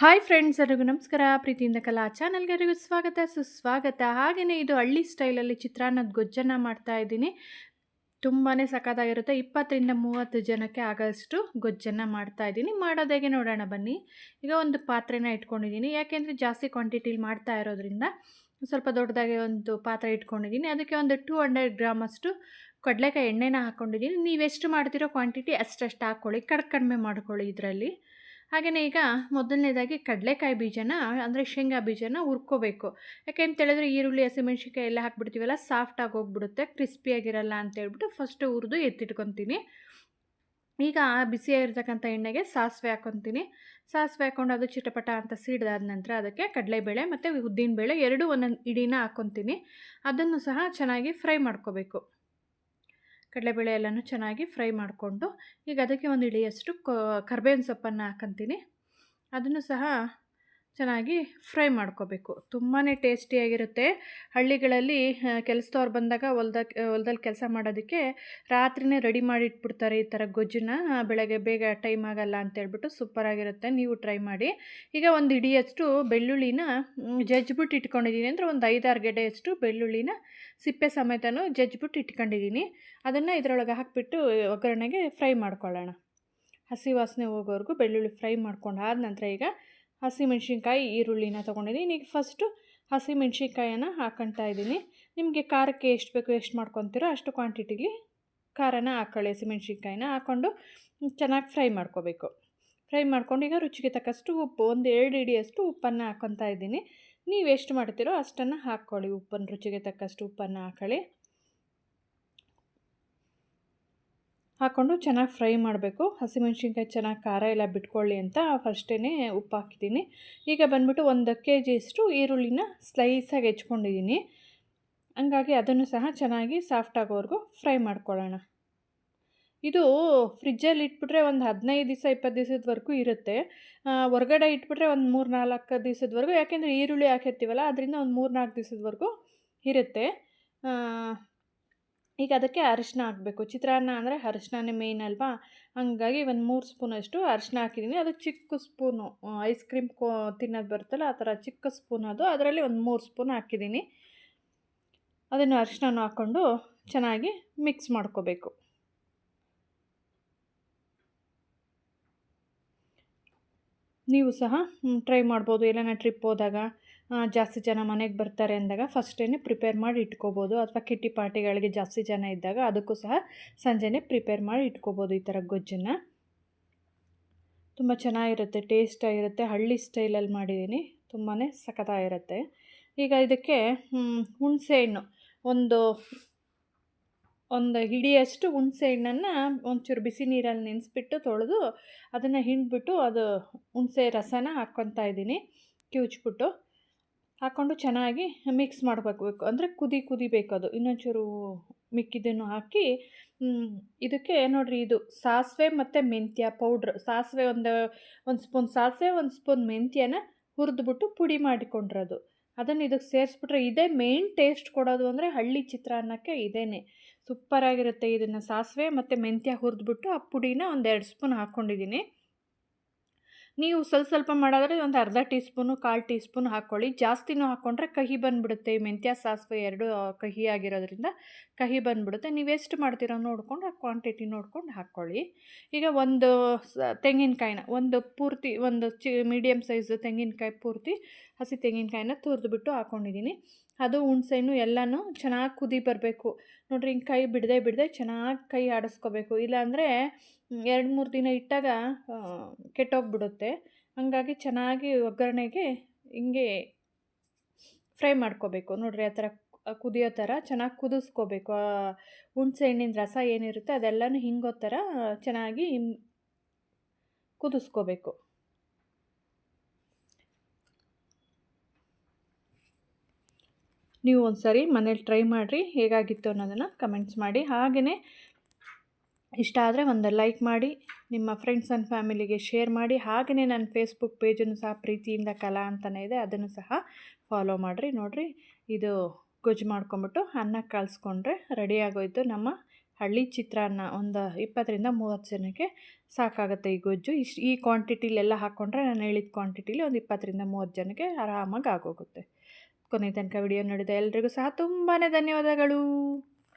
Hi friends ಎಲ್ಲರಿಗೂ ನಮಸ್ಕಾರ. ಪ್ರೀತಿಯಿಂದ ಕಲಾ ಚಾನಲ್ಗೆ ಎಲ್ಲರಿಗೂ ಸ್ವಾಗತ. ಸುಸ್ವಾಗತ. ಹಾಗೆಯೇ ಇದು ಹಳ್ಳಿ ಸ್ಟೈಲಲ್ಲಿ ಚಿತ್ರಾನ್ನದ ಗೊಜ್ಜನ್ನು ಮಾಡ್ತಾ ಇದ್ದೀನಿ. ತುಂಬಾ ಸಖತ್ತಾಗಿರುತ್ತೆ. ಇಪ್ಪತ್ತರಿಂದ ಮೂವತ್ತು ಜನಕ್ಕೆ ಆಗೋಷ್ಟು ಗೊಜ್ಜನ್ನು ಮಾಡ್ತಾ ಇದ್ದೀನಿ. ಮಾಡೋದು ಹೇಗೆ ನೋಡೋಣ ಬನ್ನಿ. ಈಗ ಒಂದು ಪಾತ್ರೆನ ಇಟ್ಕೊಂಡಿದ್ದೀನಿ. ಯಾಕೆಂದರೆ ಜಾಸ್ತಿ ಕ್ವಾಂಟಿಟಿಲಿ ಮಾಡ್ತಾ ಇರೋದ್ರಿಂದ ಸ್ವಲ್ಪ ದೊಡ್ಡದಾಗಿ ಒಂದು ಪಾತ್ರೆ ಇಟ್ಕೊಂಡಿದ್ದೀನಿ. ಅದಕ್ಕೆ ಒಂದು ಟೂ ಹಂಡ್ರೆಡ್ ಗ್ರಾಮಷ್ಟು ಕಡಲೆಕಾಯಿ ಎಣ್ಣೆನ ಹಾಕ್ಕೊಂಡಿದ್ದೀನಿ ನೀವೆಷ್ಟು ಮಾಡ್ತಿರೋ ಕ್ವಾಂಟಿಟಿ ಅಷ್ಟಷ್ಟು ಹಾಕ್ಕೊಳ್ಳಿ. ಕಡ್ ಕಡಿಮೆ ಮಾಡ್ಕೊಳ್ಳಿ ಇದರಲ್ಲಿ. ಹಾಗೆಯೇ ಈಗ ಮೊದಲನೇದಾಗಿ ಕಡಲೆಕಾಯಿ ಬೀಜನ, ಅಂದರೆ ಶೇಂಗಾ ಬೀಜನ ಹುರ್ಕೋಬೇಕು. ಯಾಕೆ ಅಂತ ಹೇಳಿದ್ರೆ ಈರುಳ್ಳಿ, ಹಸಿಮೆಣ್ಸಿನ್ಕಾಯಿ ಎಲ್ಲ ಹಾಕ್ಬಿಡ್ತೀವಲ್ಲ ಸಾಫ್ಟಾಗಿ ಹೋಗ್ಬಿಡುತ್ತೆ ಕ್ರಿಸ್ಪಿಯಾಗಿರಲ್ಲ ಅಂತ ಹೇಳ್ಬಿಟ್ಟು ಫಸ್ಟು ಹುರಿದು ಎತ್ತಿಟ್ಕೊತೀನಿ. ಈಗ ಬಿಸಿಯಾಗಿರ್ತಕ್ಕಂಥ ಎಣ್ಣೆಗೆ ಸಾಸಿವೆ ಹಾಕೊತೀನಿ ಸಾಸಿವೆ ಹಾಕ್ಕೊಂಡು ಅದು ಚಿಟಪಟ ಅಂತ ಸೀಡ್ದಾದ ನಂತರ ಅದಕ್ಕೆ ಕಡಲೆಬೇಳೆ ಮತ್ತು ಉದ್ದಿನಬೇಳೆ ಎರಡೂ ಒಂದೊಂದು ಇಡೀನ ಹಾಕ್ಕೊತೀನಿ. ಅದನ್ನು ಸಹ ಚೆನ್ನಾಗಿ ಫ್ರೈ ಮಾಡ್ಕೋಬೇಕು. ಕಡಲೆಬೇಳೆ ಎಲ್ಲನೂ ಚೆನ್ನಾಗಿ ಫ್ರೈ ಮಾಡಿಕೊಂಡು ಈಗ ಅದಕ್ಕೆ ಒಂದು ಇಳಿಯಷ್ಟು ಕರ್ಬೇವಿನ ಸೊಪ್ಪನ್ನು ಹಾಕಂತೀನಿ. ಅದನ್ನು ಸಹ ಚೆನ್ನಾಗಿ ಫ್ರೈ ಮಾಡ್ಕೋಬೇಕು. ತುಂಬಾ ಟೇಸ್ಟಿಯಾಗಿರುತ್ತೆ ಹಳ್ಳಿಗಳಲ್ಲಿ ಕೆಲಸದವ್ರು ಬಂದಾಗ ಹೊಲ್ದ ಹೊಲ್ದಲ್ಲಿ ಕೆಲಸ ಮಾಡೋದಕ್ಕೆ ರಾತ್ರಿನೇ ರೆಡಿ ಮಾಡಿ ಇಟ್ಬಿಡ್ತಾರೆ ಈ ಥರ ಗೊಜ್ಜನ್ನ. ಬೆಳಗ್ಗೆ ಬೇಗ ಟೈಮ್ ಆಗಲ್ಲ ಅಂತೇಳ್ಬಿಟ್ಟು ಸೂಪರಾಗಿರುತ್ತೆ ನೀವು ಟ್ರೈ ಮಾಡಿ. ಈಗ ಒಂದು ಇಡಿಯಷ್ಟು ಬೆಳ್ಳುಳ್ಳಿನ ಜಜ್ಜಿಬಿಟ್ಟು ಇಟ್ಕೊಂಡಿದ್ದೀನಿ. ಅಂದರೆ ಒಂದು ಐದಾರು ಗೆಡ್ಡೆಯಷ್ಟು ಬೆಳ್ಳುಳ್ಳಿನ ಸಿಪ್ಪೆ ಸಮೇತನೂ ಜಜ್ಜಿಬಿಟ್ಟು ಇಟ್ಕೊಂಡಿದ್ದೀನಿ. ಅದನ್ನು ಇದರೊಳಗೆ ಹಾಕಿಬಿಟ್ಟು ಒಗ್ಗರಣೆಗೆ ಫ್ರೈ ಮಾಡ್ಕೊಳ್ಳೋಣ. ಹಸಿ ವಾಸನೆ ಹೋಗೋವರೆಗೂ ಬೆಳ್ಳುಳ್ಳಿ ಫ್ರೈ ಮಾಡ್ಕೊಂಡು ಆದ ನಂತರ ಈಗ ಹಸಿಮೆಣ್ಸಿನ್ಕಾಯಿ ಈರುಳ್ಳಿನ ತೊಗೊಂಡಿದ್ದೀನಿ. ಈಗ ಫಸ್ಟು ಹಸಿಮೆಣ್ಸಿನ್ಕಾಯನ್ನು ಹಾಕ್ಕೊಳ್ತಾ ಇದ್ದೀನಿ. ನಿಮಗೆ ಖಾರಕ್ಕೆ ಎಷ್ಟು ಬೇಕು ಎಷ್ಟು ಮಾಡ್ಕೊತೀರೋ ಅಷ್ಟು ಕ್ವಾಂಟಿಟಿಲಿ ಖಾರನ ಹಾಕ್ಕೊಳ್ಳಿ ಹಸಿಮೆಣ್ಸಿನ್ಕಾಯಿನ ಹಾಕ್ಕೊಂಡು ಚೆನ್ನಾಗಿ ಫ್ರೈ ಮಾಡ್ಕೋಬೇಕು. ಫ್ರೈ ಮಾಡ್ಕೊಂಡು ಈಗ ರುಚಿಗೆ ತಕ್ಕಷ್ಟು ಉಪ್ಪು, ಒಂದು ಎರಡು ಇಡಿಯಷ್ಟು ಉಪ್ಪನ್ನು ಹಾಕ್ಕೊತಾ ಇದ್ದೀನಿ. ನೀವು ಎಷ್ಟು ಮಾಡ್ತೀರೋ ಅಷ್ಟನ್ನು ಹಾಕ್ಕೊಳ್ಳಿ. ಉಪ್ಪನ್ನು ರುಚಿಗೆ ತಕ್ಕಷ್ಟು ಉಪ್ಪನ್ನು ಹಾಕ್ಕೊಳ್ಳಿ ಹಾಕ್ಕೊಂಡು ಚೆನ್ನಾಗಿ ಫ್ರೈ ಮಾಡಬೇಕು. ಹಸಿಮೆಣ್ಸಿನ್ಕಾಯಿ ಚೆನ್ನಾಗಿ ಖಾರ ಎಲ್ಲ ಬಿಟ್ಕೊಳ್ಳಿ ಅಂತ ಫಸ್ಟೇ ಉಪ್ಪು ಹಾಕಿದ್ದೀನಿ. ಈಗ ಬಂದ್ಬಿಟ್ಟು ಒಂದು ಕೆ ಜಿಯಷ್ಟು ಈರುಳ್ಳಿನ ಸ್ಲೈಸಾಗಿ ಹೆಚ್ಕೊಂಡಿದ್ದೀನಿ. ಹಂಗಾಗಿ ಅದನ್ನು ಸಹ ಚೆನ್ನಾಗಿ ಸಾಫ್ಟ್ ಆಗೋವರೆಗೂ ಫ್ರೈ ಮಾಡ್ಕೊಳ್ಳೋಣ. ಇದು ಫ್ರಿಜ್ಜಲ್ಲಿ ಇಟ್ಬಿಟ್ರೆ ಒಂದು ಹದಿನೈದು ದಿವಸ, ಇಪ್ಪತ್ತು ದಿವಸದವರೆಗೂ ಇರುತ್ತೆ. ಹೊರಗಡೆ ಇಟ್ಬಿಟ್ರೆ ಒಂದು ಮೂರು ನಾಲ್ಕು ದಿವಸದವರೆಗೂ, ಯಾಕೆಂದರೆ ಈರುಳ್ಳಿ ಹಾಕಿರ್ತೀವಲ್ಲ, ಅದರಿಂದ ಒಂದು ಮೂರು ನಾಲ್ಕು ದಿವಸದವರೆಗೂ ಇರುತ್ತೆ. ಈಗ ಅದಕ್ಕೆ ಅರಿಶಿನ ಹಾಕಬೇಕು. ಚಿತ್ರಾನ್ನ ಅಂದರೆ ಅರಿಶಿನನೇ ಮೇಯ್ನ್ ಅಲ್ವಾ? ಹಂಗಾಗಿ ಒಂದು ಮೂರು ಸ್ಪೂನಷ್ಟು ಅರಿಶಿನ ಹಾಕಿದ್ದೀನಿ ಅದು ಚಿಕ್ಕ ಸ್ಪೂನು ಐಸ್ ಕ್ರೀಮ್ ಕೋ, ತಿನ್ನೋದು ಬರುತ್ತಲ್ಲ ಆ ಥರ ಚಿಕ್ಕ ಸ್ಪೂನ್ ಅದು. ಅದರಲ್ಲಿ ಒಂದು ಮೂರು ಸ್ಪೂನ್ ಹಾಕಿದ್ದೀನಿ ಅದನ್ನು ಅರಿಶಿನ ಹಾಕ್ಕೊಂಡು ಚೆನ್ನಾಗಿ ಮಿಕ್ಸ್ ಮಾಡ್ಕೋಬೇಕು. ನೀವು ಸಹ ಟ್ರೈ ಮಾಡ್ಬೋದು. ಎಲ್ಲನ ಟ್ರಿಪ್ ಹೋದಾಗ ಜಾಸ್ತಿ ಜನ ಮನೆಗೆ ಬರ್ತಾರೆ ಅಂದಾಗ ಫಸ್ಟೇ ಪ್ರಿಪೇರ್ ಮಾಡಿ ಇಟ್ಕೋಬೋದು. ಅಥವಾ ಕಿಟ್ಟಿ ಪಾರ್ಟಿಗಳಿಗೆ ಜಾಸ್ತಿ ಜನ ಇದ್ದಾಗ ಅದಕ್ಕೂ ಸಹ ಸಂಜೆನೇ ಪ್ರಿಪೇರ್ ಮಾಡಿ ಇಟ್ಕೋಬೋದು ಈ ಥರ ಗೊಜ್ಜನ್ನು. ತುಂಬ ಚೆನ್ನಾಗಿರುತ್ತೆ ಟೇಸ್ಟಾಗಿರುತ್ತೆ ಹಳ್ಳಿ ಸ್ಟೈಲಲ್ಲಿ ಮಾಡಿದ್ದೀನಿ. ತುಂಬಾ ಸಖತ್ತಾಗಿರುತ್ತೆ. ಈಗ ಇದಕ್ಕೆ ಹುಣಸೆ ಹಣ್ಣು. ಒಂದು ಒಂದು ಹಿಡಿಯಷ್ಟು ಹುಣಸೆ ಹಣ್ಣನ್ನು ಒಂಚೂರು ಬಿಸಿ ನೀರಲ್ಲಿ ನೆನೆಸ್ಬಿಟ್ಟು ತೊಳೆದು ಅದನ್ನು ಹಿಂಡ್ಬಿಟ್ಟು ಅದು ಹುಣಸೆ ರಸನ ಹಾಕ್ಕೊತಾ ಇದ್ದೀನಿ. ಕಿವುಚ್ಬಿಟ್ಟು ಹಾಕ್ಕೊಂಡು ಚೆನ್ನಾಗಿ ಮಿಕ್ಸ್ ಮಾಡಬೇಕು ಅಂದರೆ ಕುದಿ ಕುದಿಬೇಕು ಅದು ಇನ್ನೊಂಚೂರು ಮಿಕ್ಕಿದ್ದನ್ನು ಹಾಕಿ ಇದಕ್ಕೆ ನೋಡಿರಿ ಇದು ಸಾಸಿವೆ ಮತ್ತು ಮೆಂತ್ಯ ಪೌಡ್ರ್. ಸಾಸಿವೆ ಒಂದು ಒಂದು ಸ್ಪೂನ್ ಸಾಸಿವೆ, ಒಂದು ಸ್ಪೂನ್ ಮೆಂತ್ಯನ ಹುರಿದ್ಬಿಟ್ಟು ಪುಡಿ ಮಾಡಿಕೊಂಡಿರೋದು. ಅದನ್ನು ಇದಕ್ಕೆ ಸೇರಿಸ್ಬಿಟ್ರೆ ಇದೇ ಮೇನ್ ಟೇಸ್ಟ್ ಕೊಡೋದು ಅಂದರೆ ಹಳ್ಳಿ ಚಿತ್ರಾನ್ನಕ್ಕೆ ಇದೇನೆ. ಸೂಪರಾಗಿರುತ್ತೆ ಇದನ್ನು ಸಾಸಿವೆ ಮತ್ತು ಮೆಂತ್ಯ ಹುರಿದ್ಬಿಟ್ಟು ಆ ಪುಡಿನ ಒಂದು ಎರಡು ಸ್ಪೂನ್ ಹಾಕ್ಕೊಂಡಿದ್ದೀನಿ. ನೀವು ಸ್ವಲ್ಪ ಸ್ವಲ್ಪ ಮಾಡಿದ್ರೆ ಒಂದು ಅರ್ಧ ಟೀ ಸ್ಪೂನು ಕಾಲು ಟೀ ಸ್ಪೂನ್ ಹಾಕ್ಕೊಳ್ಳಿ ಜಾಸ್ತಿನೂ ಹಾಕ್ಕೊಂಡ್ರೆ ಕಹಿ ಬಂದುಬಿಡುತ್ತೆ. ಮೆಂತ್ಯ, ಸಾಸಿವೆ ಎರಡು ಕಹಿ ಆಗಿರೋದ್ರಿಂದ ಕಹಿ ಬಂದುಬಿಡುತ್ತೆ. ನೀವು ಎಷ್ಟು ಮಾಡ್ತೀರೋ ನೋಡಿಕೊಂಡು ಆ ಕ್ವಾಂಟಿಟಿ ನೋಡ್ಕೊಂಡು ಹಾಕ್ಕೊಳ್ಳಿ ಈಗ ಒಂದು ತೆಂಗಿನಕಾಯಿನ ಒಂದು ಪೂರ್ತಿ ಒಂದು ಚಿ ಮೀಡಿಯಮ್ ಸೈಜ್ ತೆಂಗಿನಕಾಯಿ ಪೂರ್ತಿ ಹಸಿ ತೆಂಗಿನಕಾಯಿನ ತುರಿದ್ಬಿಟ್ಟು ಹಾಕ್ಕೊಂಡಿದ್ದೀನಿ ಅದು ಹುಣ್ಸೆಹಣ್ಣು ಎಲ್ಲನೂ ಚೆನ್ನಾಗಿ ಕುದಿ ಬರಬೇಕು. ನೋಡಿರಿ ಹಿಂಗೆ ಕೈ ಬಿಡದೆ ಬಿಡದೆ ಚೆನ್ನಾಗಿ ಕೈ ಆಡಿಸ್ಕೋಬೇಕು. ಇಲ್ಲಾಂದರೆ ಎರಡು ಮೂರು ದಿನ ಇಟ್ಟಾಗ ಕೆಟ್ಟೋಗ್ಬಿಡುತ್ತೆ. ಹಾಗಾಗಿ ಚೆನ್ನಾಗಿ ಒಗ್ಗರಣೆಗೆ ಹಿಂಗೆ ಫ್ರೈ ಮಾಡ್ಕೋಬೇಕು. ನೋಡಿರಿ ಆ ಥರ ಕುದಿಯೋ ಥರ ಚೆನ್ನಾಗಿ ಕುದಿಸ್ಕೋಬೇಕು. ಹುಣ್ಸೆ ಹಣ್ಣಿನ ರಸ ಏನಿರುತ್ತೆ ಅದೆಲ್ಲನೂ ಹಿಂಗೋ ಥರ ಚೆನ್ನಾಗಿ ಕುದಿಸ್ಕೋಬೇಕು. ನೀವು ಒಂದು ಸರಿ ಮನೇಲಿ ಟ್ರೈ ಮಾಡಿರಿ, ಹೇಗಾಗಿತ್ತು ಅನ್ನೋದನ್ನು ಕಮೆಂಟ್ಸ್ ಮಾಡಿ. ಹಾಗೆಯೇ ಇಷ್ಟ ಆದರೆ ಒಂದು ಲೈಕ್ ಮಾಡಿ, ನಿಮ್ಮ ಫ್ರೆಂಡ್ಸ್ ಆ್ಯಂಡ್ ಫ್ಯಾಮಿಲಿಗೆ ಶೇರ್ ಮಾಡಿ. ಹಾಗೆಯೇ ನನ್ನ ಫೇಸ್ಬುಕ್ ಪೇಜನ್ನು ಸಹ ಪ್ರೀತಿಯಿಂದ ಕಲಾ ಅಂತಲೇ ಇದೆ, ಅದನ್ನು ಸಹ ಫಾಲೋ ಮಾಡಿರಿ. ನೋಡಿರಿ, ಇದು ಗೊಜ್ಜು ಮಾಡ್ಕೊಂಬಿಟ್ಟು ಅನ್ನ ಕಲಿಸ್ಕೊಂಡ್ರೆ ರೆಡಿ ನಮ್ಮ ಹಳ್ಳಿ ಚಿತ್ರಾನ್ನ ಒಂದು ಇಪ್ಪತ್ತರಿಂದ ಮೂವತ್ತು ಜನಕ್ಕೆ ಸಾಕಾಗುತ್ತೆ ಈ ಗೊಜ್ಜು. ಇಷ್ಟು ಈ ಕ್ವಾಂಟಿಟಿಲೆಲ್ಲ ಹಾಕ್ಕೊಂಡ್ರೆ ನಾನು ಹೇಳಿದ ಕ್ವಾಂಟಿಟಿಲಿ ಒಂದು ಇಪ್ಪತ್ತರಿಂದ ಮೂವತ್ತು ಜನಕ್ಕೆ ಆರಾಮಾಗಿ ಆಗೋಗುತ್ತೆ. ಕೊನೆ ತನಕ ವಿಡಿಯೋ ನೋಡಿದ ಎಲ್ರಿಗೂ ಸಹ ತುಂಬಾ ಧನ್ಯವಾದಗಳು.